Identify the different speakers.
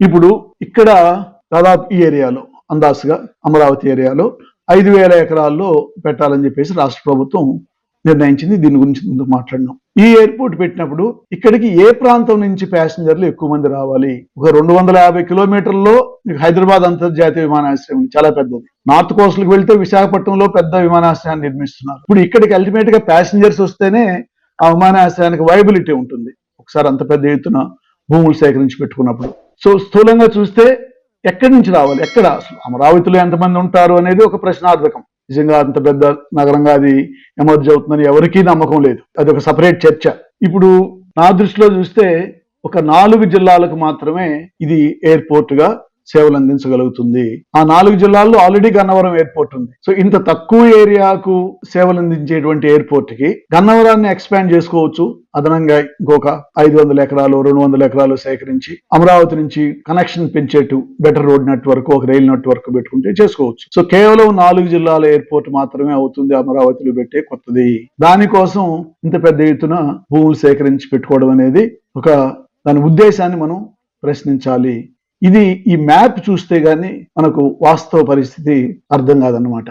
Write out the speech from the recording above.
Speaker 1: ఇప్పుడు ఇక్కడ దాదాపు ఈ ఏరియాలో అందాసుగా అమరావతి ఏరియాలో ఐదు వేల ఎకరాల్లో పెట్టాలని చెప్పేసి రాష్ట్ర ప్రభుత్వం నిర్ణయించింది. దీని గురించి ముందు మాట్లాడినాం ఈ ఎయిర్పోర్ట్ పెట్టినప్పుడు ఇక్కడికి ఏ ప్రాంతం నుంచి ప్యాసింజర్లు ఎక్కువ మంది రావాలి? ఒక రెండు వందల యాభై కిలోమీటర్లో హైదరాబాద్ అంతర్జాతీయ విమానాశ్రయం చాలా పెద్దది. నార్త్ కోస్ట్ వెళ్తే విశాఖపట్నంలో పెద్ద విమానాశ్రయాన్ని నిర్మిస్తున్నారు. ఇప్పుడు ఇక్కడికి అల్టిమేట్గా ప్యాసింజర్స్ వస్తేనే ఆ విమానాశ్రయానికి వైబిలిటీ ఉంటుంది. ఒకసారి అంత పెద్ద ఎత్తున భూములు సేకరించి పెట్టుకున్నప్పుడు. సో స్థూలంగా చూస్తే ఎక్కడి నుంచి రావాలి? ఎక్కడ? అసలు అమరావతిలో ఎంతమంది ఉంటారు అనేది ఒక ప్రశ్నార్థకం. నిజంగా అంత పెద్ద నగరంగా అది ఎమర్జ్ అవుతుందని ఎవరికీ నమ్మకం లేదు. అది ఒక సపరేట్ చర్చ. ఇప్పుడు నా దృష్టిలో చూస్తే ఒక నాలుగు జిల్లాలకు మాత్రమే ఇది ఎయిర్పోర్ట్గా సేవలు అందించగలుగుతుంది. ఆ నాలుగు జిల్లాల్లో ఆల్రెడీ గన్నవరం ఎయిర్పోర్ట్ ఉంది. సో ఇంత తక్కువ ఏరియాకు సేవలు అందించేటువంటి ఎయిర్పోర్ట్కి గన్నవరాన్ని ఎక్స్పాండ్ చేసుకోవచ్చు. అదనంగా ఇంకొక ఐదు వందల ఎకరాలు రెండు వందల ఎకరాలు సేకరించి అమరావతి నుంచి కనెక్షన్ పెంచేట్టు బెటర్ రోడ్ నెట్వర్క్ ఒక రైల్ నెట్వర్క్ పెట్టుకుంటే చేసుకోవచ్చు. సో కేవలం నాలుగు జిల్లాల ఎయిర్పోర్ట్ మాత్రమే అవుతుంది అమరావతిలో పెట్టే కొత్తది. దానికోసం ఇంత పెద్ద ఎత్తున భూములు సేకరించి పెట్టుకోవడం అనేది ఒక దాని ఉద్దేశాన్ని మనం ప్రశ్నించాలి. ఇది ఈ మ్యాప్ చూస్తే గాని మనకు వాస్తవ పరిస్థితి అర్థం కాదన్నమాట.